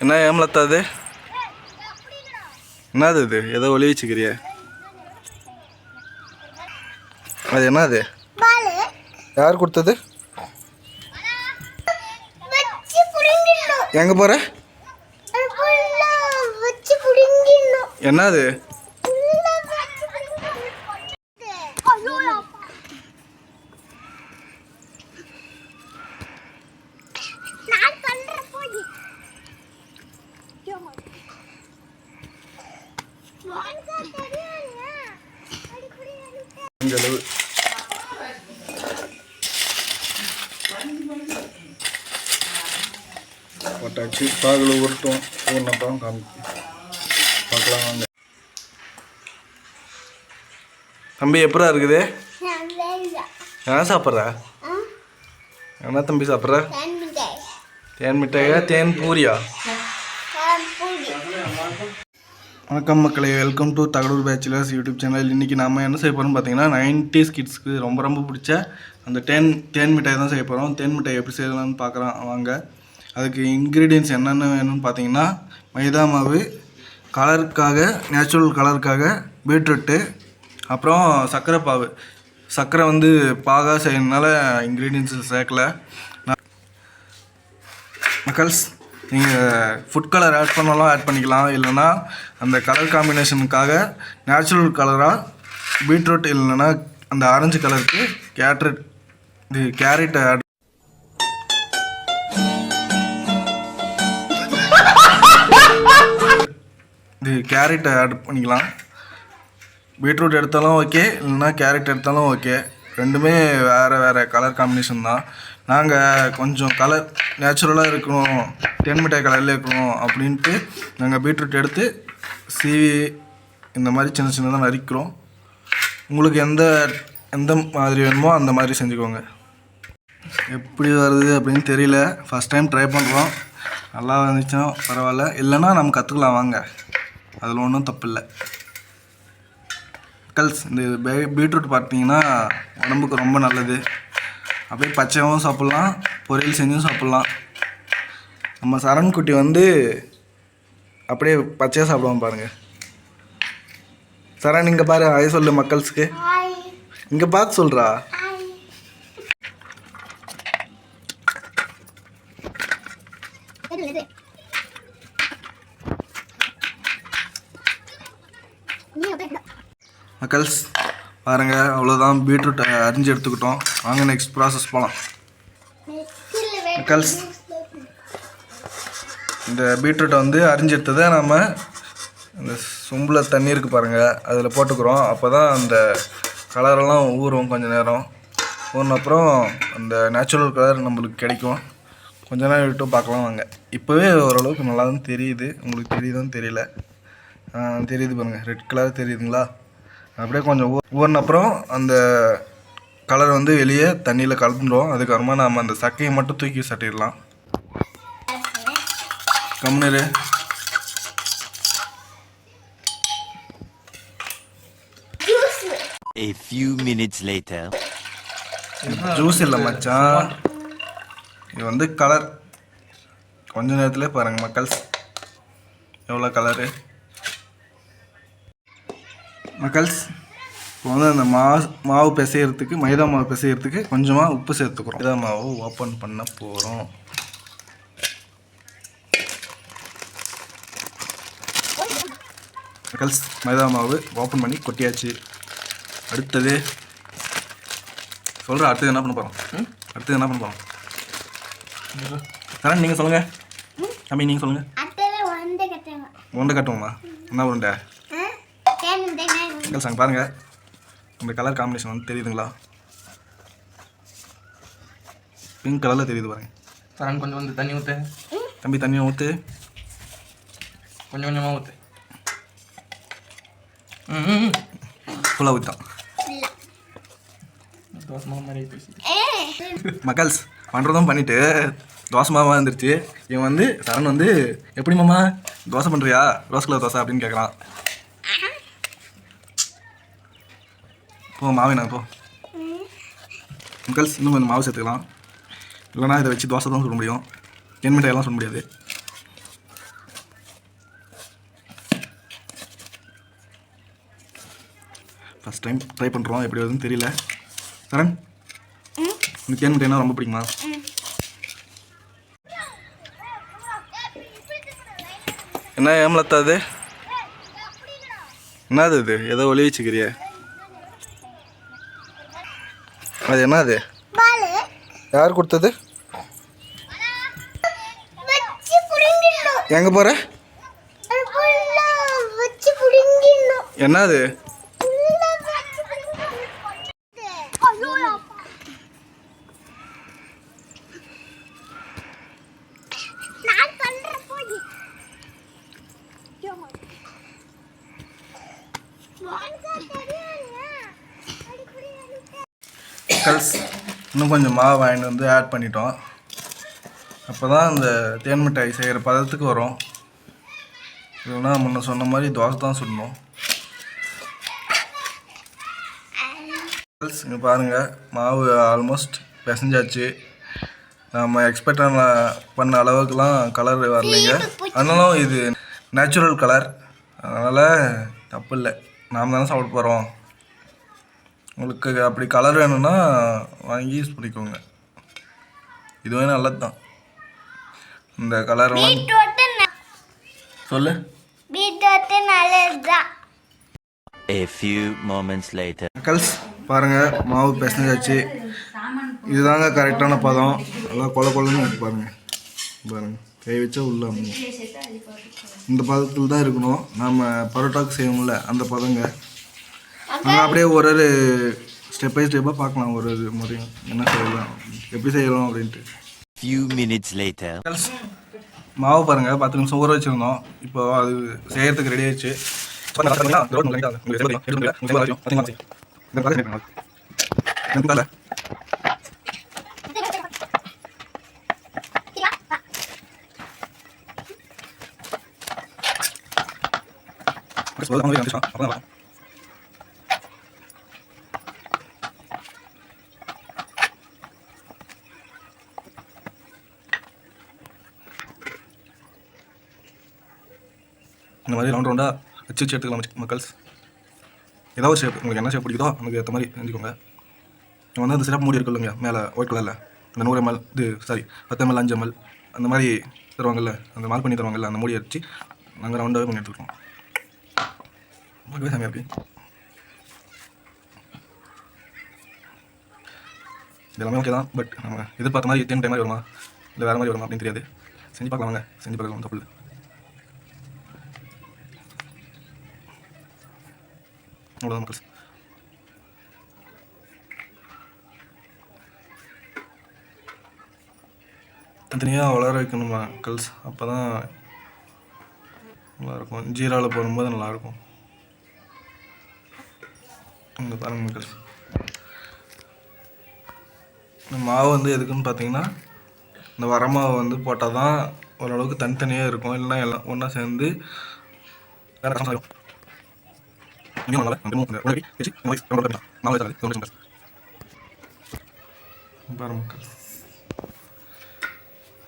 என்ன ஏமலத்தா அது? என்னது இது? ஏதோ ஒளி வச்சுக்கிறிய. அது என்னது? யார் கொடுத்தது? எங்கே போகிற என்னது ஃபுல்லா வச்சு புடுங்கிடணும் ஐயோ அப்பா. நான் பண்றேன் போய் இந்த அளவு போட்டாச்சு பாகில் உருட்டும். ஊர்னப்பறம் காமிக்கும். பார்க்கலாம் வாங்க. தம்பி எப்படா இருக்குது? என்ன சாப்பிட்ற? என்ன தம்பி சாப்பிட்ற? தேன் மிட்டாயா. தேன் பூரியா? வணக்கம் மக்களே welcome to Thagadur bachelors YouTube channel இன்றைக்கி நாம என்ன செய்ய போகிறோம் பார்த்தீங்கன்னா நைன்டிஸ் கிட்ஸ்க்கு ரொம்ப ரொம்ப பிடிச்ச அந்த தேன் தேன் மிட்டாய் தான் செய்ய போகிறோம் தேன் மிட்டாய் எப்படி செய்யலாம்னு பார்க்குறோம் வாங்க. அதுக்கு இன்க்ரீடியன்ஸ் என்னென்ன வேணும்னு பார்த்தீங்கன்னா மைதா மாவு கலருக்காக நேச்சுரல் கலருக்காக பீட்ரூட்டு அப்புறம் சர்க்கரை பாவு சர்க்கரை வந்து பாகா செய்யறதுனால இன்க்ரீடியன்ஸ் சேர்க்கல. மக்கள்ஸ் நீங்கள் ஃபுட் கலர் ஆட் பண்ணாலும் ஆட் பண்ணிக்கலாம். இல்லைன்னா அந்த கலர் காம்பினேஷனுக்காக நேச்சுரல் கலராக பீட்ரூட் இல்லைன்னா அந்த ஆரஞ்சு கலருக்கு கேட்ரட் இது கேரட் ஆட் இது கேரட் ஆட் பண்ணிக்கலாம். பீட்ரூட் எடுத்தாலும் ஓகே இல்லைன்னா கேரட் எடுத்தாலும் ஓகே ரெண்டுமே வேறு வேறு கலர் காம்பினேஷன் தான். நாங்கள் கொஞ்சம் கலர் நேச்சுரலாக இருக்கணும் தேன் மிட்டாய் கலரில் இருக்கணும் அப்படின்ட்டு நாங்கள் பீட்ரூட் எடுத்து சீவி இந்த மாதிரி சின்ன சின்னதாக நறுக்கிறோம். உங்களுக்கு எந்த எந்த மாதிரி வேணுமோ அந்த மாதிரி செஞ்சுக்கோங்க. எப்படி வருது அப்படின்னு தெரியல. ஃபஸ்ட் டைம் ட்ரை பண்ணுறோம் நல்லா வந்துச்சுன்னா பரவாயில்ல. இல்லைன்னா நம்ம கற்றுக்கலாம் வாங்க. அதில் ஒன்றும் தப்பு இல்லை கல்ஸ் இந்த பீட்ரூட் பார்த்தீங்கன்னா உடம்புக்கு ரொம்ப நல்லது. அப்படியே பச்சையாகவும் சாப்பிட்லாம் பொரியல் செஞ்சும் சாப்பிட்லாம். நம்ம சரண் குட்டி வந்து அப்படியே பச்சையாக சாப்பிடுவோம் பாருங்கள் சரண் இங்கே பாரு ஆய் சொல்லு மக்கள்ஸ்க்கு. இங்கே பார்த்து சொல்கிறா மக்கள்ஸ் பாருங்க அவ்வளோதான் பீட்ரூட் அரிஞ்சு எடுத்துக்கிட்டோம். வாங்க நெக்ஸ்ட் ப்ராசஸ் போகலாம் மக்கள்ஸ் இந்த பீட்ரூட்டை வந்து அரிஞ்சு எடுத்ததை நம்ம இந்த சொம்பில் தண்ணி இருக்குது பாருங்கள் அதில் போட்டுக்கிறோம். அப்போ தான் அந்த கலரெல்லாம் ஊறும் கொஞ்சம் நேரம். ஊறின அப்புறம் அந்த நேச்சுரல் கலர் நம்மளுக்கு கிடைக்கும். கொஞ்ச நேரம் விட்டு பார்க்கலாம் வாங்க. இப்போவே ஓரளவுக்கு நல்லா தான் தெரியுது. உங்களுக்கு தெரியுதுன்னு தெரியல. தெரியுது பாருங்கள் ரெட் கலர் தெரியுதுங்களா? அப்படியே கொஞ்சம் ஊறின அப்புறம் அந்த கலர் வந்து வெளியே தண்ணியில் கலந்துடும் அதுக்கப்புறமா நம்ம அந்த சக்கையை மட்டும் தூக்கி சட்டிடலாம். கம்னரு A few minutes later. Juice இல்லை மச்சான். இது வந்து கலர் கொஞ்ச நேரத்தில் பாருங்கள் மக்கள்ஸ். எவ்வளோ கலரு மக்கள்ஸ் இப்போ வந்து அந்த மா மாவு பிசையறதுக்கு மைதா மாவு பிசையறதுக்கு கொஞ்சமாக உப்பு சேர்த்துக்கிறோம். மைதா மாவு ஓப்பன் பண்ண போகிறோம் மக்கள்ஸ் மைதா மாவு ஓப்பன் பண்ணி கொட்டியாச்சு. அடுத்தது சொல்கிற அடுத்தது என்ன பண்ண போகிறோம் அடுத்தது என்ன பண்ண போகிறோம் கரண் நீங்கள் சொல்லுங்கள் தம்பி நீங்கள் சொல்லுங்கள் உருண்டை கட்டுவோமா? என்ன உருண்டை? தேன் மக்கள் சாங்க பாருங்கள் இந்த கலர் காம்பினேஷன் வந்து தெரியுதுங்களா? பிங்க் கலரில் தெரியுது பாருங்க. சரண் கொஞ்சம் வந்து தண்ணி ஊற்று தம்பி தண்ணியை ஊற்று கொஞ்சம் கொஞ்சமாக ஊற்று ஃபுல்லாக ஊற்றான் மக்கள்ஸ் பண்ணுறதும் பண்ணிவிட்டு தோசை மாவா வந்துருச்சு இவன் வந்து சரண் வந்து எப்படி மாமா? தோசை பண்ணுறியா ரோஸ் கலர் தோசை அப்படின்னு கேட்குறான் போ மாவினா போ. மக்கள்ஸ் இன்னும் கொஞ்சம் மாவு சேர்த்துக்கலாம். இல்லைனா இதை வச்சு தோசை தான் சொல்ல முடியும். தென் மிட்டாயெல்லாம் சொல்ல முடியாது. ஃபஸ்ட் டைம் ட்ரை பண்ணுறோம் எப்படி வருதுன்னு தெரியல. சரண் எனக்கு தேன் மிட்டாய்னா ரொம்ப பிடிக்குமா? என்ன ஏமலத்தா அது என்னது இது? ஏதோ ஒளி வச்சுக்கிறியே. அது என்னது பாலு. யார் கொடுத்தது? எங்கே போகிற அது ஃபுல்லா வச்சு புடுங்கிடணும் என்னது ஃபுல்லா வச்சு புடுங்கிடணும் ஐயோ அப்பா. நான் பண்றேன் போய் கல்ஸ் இன்னும் கொஞ்சம் மாவு வாங்கிட்டு வந்து ஆட் பண்ணிட்டோம். அப்போ தான் அந்த தேன் மிட்டாய் செய்கிற பதத்துக்கு வரும். இல்லைன்னா முன்ன சொன்ன மாதிரி தோசை தான் சுடணும். இங்கே பாருங்கள் மாவு ஆல்மோஸ்ட் பிசைஞ்சாச்சு. நம்ம எக்ஸ்பெக்ட் பண்ண பண்ண அளவுக்குலாம் கலர் வரலைங்க. ஆனாலும் இது நேச்சுரல் கலர் அதனால் தப்பு இல்லை. நாம் தானே சாப்பிட போகிறோம் உங்களுக்கு அப்படி கலர் வேணும்னா வாங்கி யூஸ் பண்ணிக்கோங்க. இதுவே நல்லது தான் இந்த கலர் பீட்ரூட் சொல்லு. நல்லதுதான். A few moments later. Girls பாருங்கள் மாவு பிசைஞ்சாச்சு. இதுதாங்க கரெக்டான பதம். நல்லா கொல கொலன்னு இருக்கு பாருங்க. பாருங்க கை வச்சா உள்ள. இந்த பதத்தில் தான் இருக்கணும். நாம் பரோட்டாக்கு செய்வோம்ல அந்த பதங்க. நாங்கள் அப்படியே ஒரு ஒரு ஸ்டெப் பை ஸ்டெப்பாக பார்க்கலாம் ஒரு ஒரு முறையும் என்ன செய்யலாம் எப்படி செய்யலாம் அப்படின்ட்டு minutes later. கல்ஸ் மாவு பாருங்க பத்து நிமிஷம் ஊற வச்சிருந்தோம் இப்போ அது செய்யறதுக்கு ரெடி ஆயிடுச்சு இந்த மாதிரி ரவுண்ட் ரவுண்டாக வச்சு வச்சு எடுத்துக்கலாம் மக்கள்ஸ். ஏதாவது ஷேப் உங்களுக்கு என்ன ஷேப் பிடிக்குதோ அதுக்கு ஏற்ற மாதிரி செஞ்சுக்கோங்க. இப்போ வந்து அந்த சிறப்பு மூடி இருக்கு இல்லைங்க மேலே ஒயிட் கலரில் அந்த நூறு எம்எல் இது சாரி பத்து எம்எல் அஞ்சு எம்எல் அந்த மாதிரி தருவாங்கல்ல அந்த மார்க் பண்ணி தருவாங்கல்ல அந்த மூடியை அடித்து நாங்கள் ரவுண்டாகவே பண்ணி எடுத்துக்கிறோம் பார்க்கவே செமையாக இருக்குது இது எல்லாமே ஓகே தான் பட் நம்ம எதிர்பார்த்த மாதிரி எத்தனை டைம் மாதிரி வருமா? இல்லை வேறு மாதிரி வருமா அப்படின்னு தெரியாது. செஞ்சு பார்க்கலாம் வாங்க செஞ்சு பார்க்கலாம் தப்பு இல்லை அவ்வளோதான் மக்கள் தனியாக வளர வைக்கணும் மக்கள்ஸ் அப்போ தான் நல்லாயிருக்கும். ஜீராவில் போடும்போது நல்லாயிருக்கும். இங்கே பாருங்க மக்கள்ஸ் இந்த மாவு வந்து எதுக்குன்னு பார்த்தீங்கன்னா இந்த வரமாவை வந்து போட்டால் தான் ஓரளவுக்கு தனித்தனியாக இருக்கும். இல்லைன்னா எல்லாம் ஒன்றா சேர்ந்து இன்னும் நல்லா இங்கே உணவி வச்சு உணவி ரொம்ப நாலு தராது ரொம்ப பாருங்க மக்கள்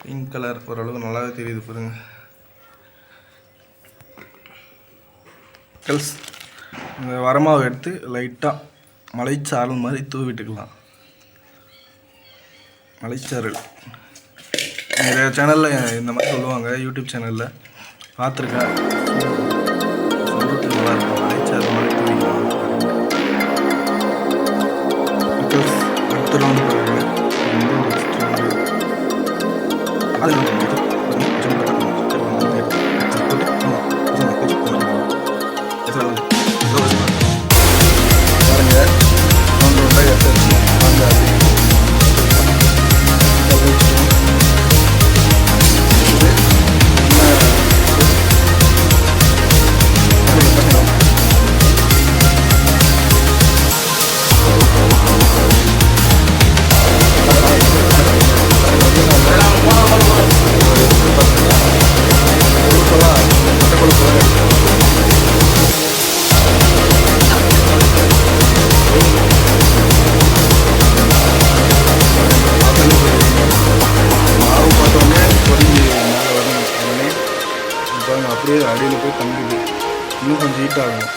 பிங்க் கலர் ஓரளவு நல்லாவே தெரியுது பாருங்க கல்ஸ் இந்த வரமாவை எடுத்து லைட்டாக மலைச்சாரல் மாதிரி தூவிட்டுக்கலாம் மலைச்சாரல் நிறைய சேனலில் இந்த மாதிரி சொல்லுவாங்க யூடியூப் சேனலில் பார்த்துருக்கேன் அடியில் போய் தங்குது இன்னும் கொஞ்சம் ஹீட் ஆகும்.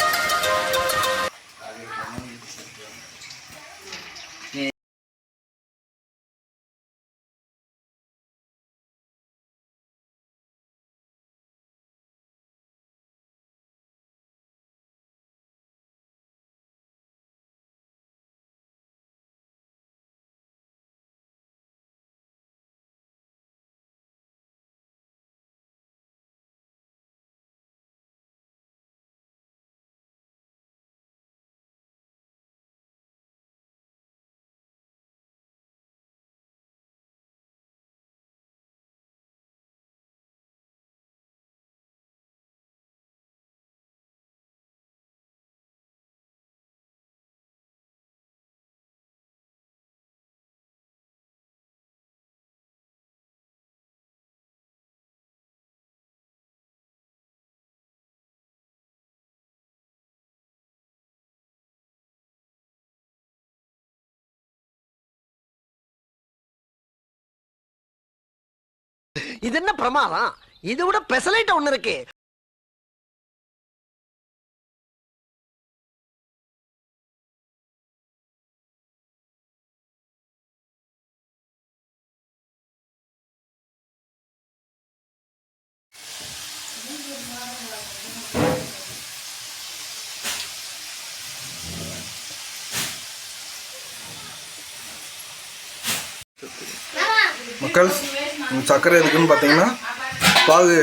இது என்ன பிரமாதம்? இது விட பெசலைட் ஒண்ணு இருக்கு. மக்கள் சர்க்கரை எதுக்குன்னு பார்த்தீங்கன்னா பாகு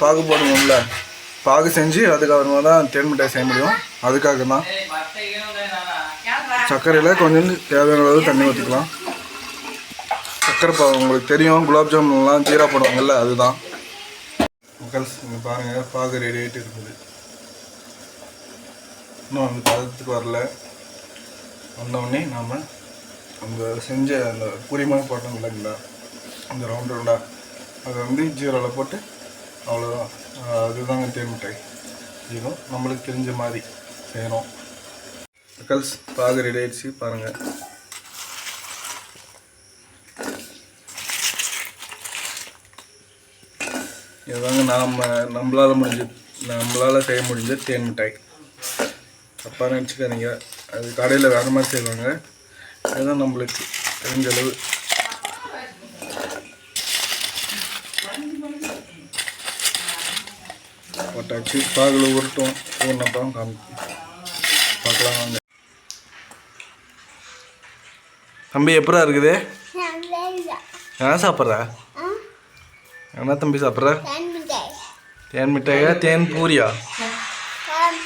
பாகு போடுவோம்ல பாகு செஞ்சு அதுக்கப்புறமா தான் தேன் மிட்டாய் செய்ய முடியும். அதுக்காக தான் சர்க்கரையில் கொஞ்சம் தேவையான அளவு தண்ணி ஊற்றிக்கலாம் சர்க்கரை பாகு உங்களுக்கு தெரியும் குலாப் ஜாமுன்லாம் ஜீரா போடுவாங்கல்ல அதுதான். மக்கள் இங்கே பாருங்கள் பாகு ரெடி ஆகிட்டு இருக்குது. இன்னும் அந்த பதத்துக்கு வரல. வந்தோடனே நாம் அந்த செஞ்ச அந்த புரிமாக போட்டோம் இல்லைங்களா அந்த ரவுண்ட் ரவுண்டாக அதை வந்து ஜீரோவில் போட்டு அவ்வளோதான் அதுதாங்க தேன் மிட்டாய் ஜீரோ நம்மளுக்கு தெரிஞ்ச மாதிரி செய்யணும். கல்ஸ் பாகு ரெடி ஆயிடுச்சு பாருங்கள் இதுதாங்க நாம் நம்மளால் முடிஞ்ச நம்மளால் செய்ய முடிஞ்ச தேன் மிட்டாய் தப்பாக நினச்சிக்காதீங்க. அது கடையில் வேறு மாதிரி செய்வாங்க. இதுதான் நம்மளுக்கு தெரிஞ்ச அளவு. போட்டாச்சு பாகில் உருட்டும் ஊறினப்பறம் காமிக்கும் பார்க்கலாம் வாங்க தம்பி எப்படா இருக்குது? என்ன சாப்பிட்ற? என்ன தம்பி சாப்பிட்ற? தேன் மிட்டாய். தேன் பூரியா? தேன்